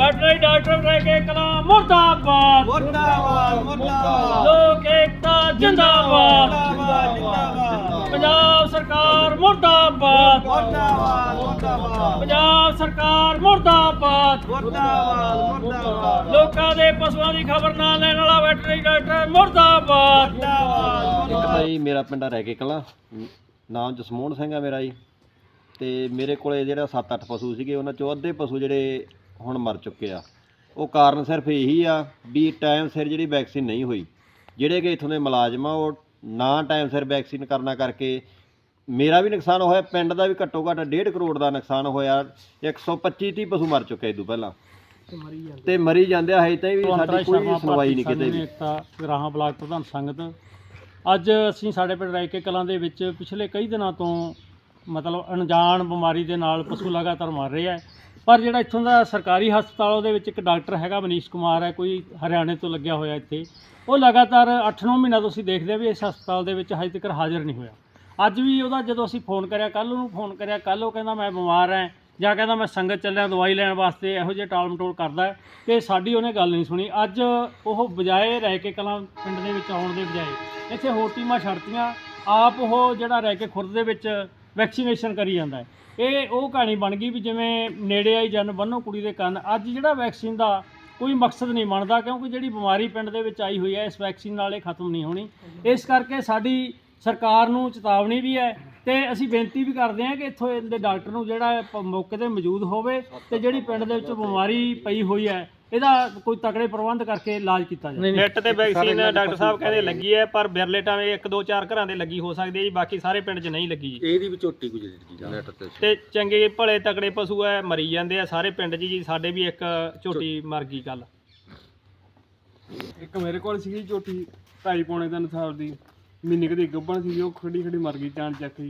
Veterinary doctor ਰਹਿ ਕੇ ਕਲਾ ਮੁਰਦਾਬਾਦ। ਮੁਰਦਾਬਾਦ ਮੁਰਦਾਬਾਦ। ਲੋਕ ਏਕਤਾ ਜਿੰਦਾਬਾਦ। ਜਿੰਦਾਬਾਦ ਜਿੰਦਾਬਾਦ। ਪੰਜਾਬ ਸਰਕਾਰ ਮੁਰਦਾਬਾਦ। ਮੁਰਦਾਬਾਦ ਮੁਰਦਾਬਾਦ। ਪੰਜਾਬ ਸਰਕਾਰ ਮੁਰਦਾਬਾਦ। ਮੁਰਦਾਬਾਦ ਮੁਰਦਾਬਾਦ। ਲੋਕਾਂ ਦੇ ਪਸ਼ੂਆਂ ਦੀ ਖਬਰ ਨਾ ਲੈਣ ਵਾਲਾ ਵੈਟਰਨਰੀ ਡਾਕਟਰ ਮੁਰਦਾਬਾਦ। ਮੁਰਦਾਬਾਦ ਇੱਕ ਤਾਂ ਜੀ ਮੇਰਾ ਪਿੰਡ ਰੈਕੇ ਕਲਾਂ ਨਾਮ ਜਸਮੋਹਨ ਸਿੰਘ ਆ ਮੇਰਾ ਜੀ। ਤੇ ਮੇਰੇ ਕੋਲੇ ਜਿਹੜਾ 7-8 ਪਸ਼ੂ ਸੀਗੇ ਉਹਨਾਂ ਚੋਂ ਅੱਧੇ ਪਸ਼ੂ ਜਿਹੜੇ ਹੁਣ ਮਰ ਚੁੱਕੇ ਆ। ਉਹ ਕਾਰਨ ਸਿਰਫ ਇਹੀ ਆ ਵੀ ਟਾਈਮ ਸਿਰ ਜਿਹੜੀ ਵੈਕਸੀਨ ਨਹੀਂ ਹੋਈ ਜਿਹੜੇ ਕਿ ਇਥੋਂ ਦੇ ਮੁਲਾਜ਼ਮ ਆ ਉਹ ਨਾ ਟਾਈਮ ਸਿਰ ਵੈਕਸੀਨ ਕਰਨਾ ਕਰਕੇ ਮੇਰਾ ਵੀ ਨੁਕਸਾਨ ਹੋਇਆ ਪਿੰਡ ਦਾ ਵੀ ਘੱਟੋ ਘੱਟ 1.5 ਕਰੋੜ ਦਾ ਨੁਕਸਾਨ ਹੋਇਆ 125 30 ਪਸ਼ੂ ਮਰ ਚੁੱਕੇ ਇਹ ਤੋਂ ਪਹਿਲਾਂ। ਤੇ ਮਰੀ ਜਾਂਦੇ ਆ। ਹਜੇ ਤਾਈਂ ਵੀ ਸਾਡੀ ਕੋਈ ਸੁਣਵਾਈ ਨਹੀਂ ਕਿਤੇ ਵੀ। ਗਰਾਹਾਂ ਬਲਾਕ ਪ੍ਰਧਾਨ ਸੰਗਤ। ਅੱਜ ਅਸੀਂ ਸਾਡੇ ਪਿੰਡ ਰਾਇਕੇ ਕਲਾਂ ਦੇ ਵਿੱਚ ਪਿਛਲੇ ਕਈ ਦਿਨਾਂ ਤੋਂ ਮਤਲਬ ਅਣਜਾਣ ਬਿਮਾਰੀ ਦੇ ਨਾਲ ਪਸ਼ੂ ਲਗਾਤਾਰ ਮਰ ਰਹੇ ਆ। ਪਰ ਜਿਹੜਾ ਇੱਥੋਂ ਦਾ ਸਰਕਾਰੀ ਹਸਪਤਾਲ, ਉਹਦੇ ਵਿੱਚ ਇੱਕ ਡਾਕਟਰ ਹੈਗਾ ਮਨੀਸ਼ ਕੁਮਾਰ ਹੈ, ਕੋਈ ਹਰਿਆਣੇ ਤੋਂ ਲੱਗਿਆ ਹੋਇਆ ਇੱਥੇ। ਉਹ ਲਗਾਤਾਰ 8-9 ਮਹੀਨਾ ਤੋਂ ਅਸੀਂ ਦੇਖਦੇ ਆ ਵੀ ਇਸ ਹਸਪਤਾਲ ਦੇ ਵਿੱਚ ਹਜੇ ਤੱਕ ਹਾਜ਼ਰ ਨਹੀਂ ਹੋਇਆ। ਅੱਜ ਵੀ ਉਹਦਾ ਜਦੋਂ ਅਸੀਂ ਫੋਨ ਕਰਿਆ ਕੱਲ ਉਹਨੂੰ ਫੋਨ ਕਰਿਆ ਕੱਲ ਉਹ ਕਹਿੰਦਾ, ਮੈਂ ਬਿਮਾਰ ਹਾਂ। ਜਾਂ ਕਹਿੰਦਾ, ਮੈਂ ਸੰਗਤ ਚੱਲਿਆ, ਦਵਾਈ ਲੈਣ ਵਾਸਤੇ ਇਹੋ ਜਿਹੇ ਟਾਲ ਮਟੋਲ ਕਰਦਾ ਹੈ। ਤੇ ਸਾਡੀ ਉਹਨੇ ਗੱਲ ਨਹੀਂ ਸੁਣੀ। ਅੱਜ ਉਹ ਬਜਾਏ ਰਹਿ ਕੇ ਕਲਾਂ ਪਿੰਡ ਦੇ ਵਿੱਚ ਆਉਣ ਦੇ ਬਜਾਏ ਇੱਥੇ ਹੋਰ ਟੀਮਾਂ ਛੱਡਤੀਆਂ। ਆਪ ਉਹ ਜਿਹੜਾ ਰਹਿ ਕੇ ਖੁਰਦ ਦੇ ਵਿੱਚ ਵੈਕਸੀਨੇਸ਼ਨ ਕਰੀ ਜਾਂਦਾ ਹੈ। ਇਹ ਉਹ ਕਹਾਣੀ ਬਣ ਗਈ ਵੀ ਜਿਵੇਂ ਨੇੜੇ ਆਈ ਜਨ ਬੰਨੋ ਕੁੜੀ ਦੇ ਕੰਨ। ਅੱਜ ਜਿਹੜਾ ਵੈਕਸੀਨ ਦਾ ਕੋਈ ਮਕਸਦ ਨਹੀਂ ਬਣਦਾ ਕਿਉਂਕਿ ਜਿਹੜੀ ਬਿਮਾਰੀ ਪਿੰਡ ਦੇ ਵਿੱਚ ਆਈ ਹੋਈ ਹੈ, ਇਸ ਵੈਕਸੀਨ ਨਾਲ ਇਹ ਖਤਮ ਨਹੀਂ ਹੋਣੀ। ਇਸ ਕਰਕੇ ਸਾਡੀ ਸਰਕਾਰ ਨੂੰ ਚੇਤਾਵਨੀ ਵੀ ਹੈ ਤੇ ਅਸੀਂ ਬੇਨਤੀ ਵੀ ਕਰਦੇ ਹਾਂ ਕਿ ਇੱਥੋਂ ਦੇ ਡਾਕਟਰ ਨੂੰ ਜਿਹੜਾ ਮੌਕੇ ਤੇ ਮੌਜੂਦ ਹੋਵੇ ਤੇ ਜਿਹੜੀ ਪਿੰਡ ਦੇ ਵਿੱਚ ਬਿਮਾਰੀ ਪਈ ਹੋਈ ਹੈ ਇਹਦਾ ਕੋਈ ਤਕੜੇ ਪ੍ਰਬੰਧ ਕਰਕੇ ਇਲਾਜ ਕੀਤਾ ਜਾਵੇ। ਨੈਟ ਤੇ ਵੈਕਸੀਨ ਡਾਕਟਰ ਸਾਹਿਬ ਕਹਿੰਦੇ ਲੱਗੀ ਹੈ ਪਰ ਬਿਰਲੇ ਟਾਵੇਂ ਇੱਕ ਦੋ ਚਾਰ ਘਰਾਂ ਦੇ ਲੱਗੀ ਹੋ ਸਕਦੀ ਹੈ ਜੀ ਬਾਕੀ ਸਾਰੇ ਪਿੰਡ 'ਚ ਨਹੀਂ ਲੱਗੀ ਜੀ। ਇਹਦੀ ਵੀ ਝੋਟੀ ਗੁਜਰੀ ਜੀ ਨੈਟ ਤੇ ਤੇ ਚੰਗੇ ਭਲੇ ਤਕੜੇ ਪਸ਼ੂ ਐ ਮਰੀ ਜਾਂਦੇ ਆ ਸਾਰੇ ਪਿੰਡ 'ਚ ਜੀ ਸਾਡੇ ਵੀ ਇੱਕ ਝੋਟੀ ਮਰ ਗਈ ਕੱਲ ਇੱਕ ਮੇਰੇ ਕੋਲ ਸੀਗੀ ਝੋਟੀ ਢਾਈ ਪੌਣੇ ਤਿੰਨ ਸਾਲ ਦੀ। ਮਹੀਨੇ ਕਦੀ ਗੱਭਣ ਸੀ ਉਹ ਖੜੀ ਖੜੀ ਮਰ ਗਈ ਜਾਨ ਚੱਕ ਗਈ।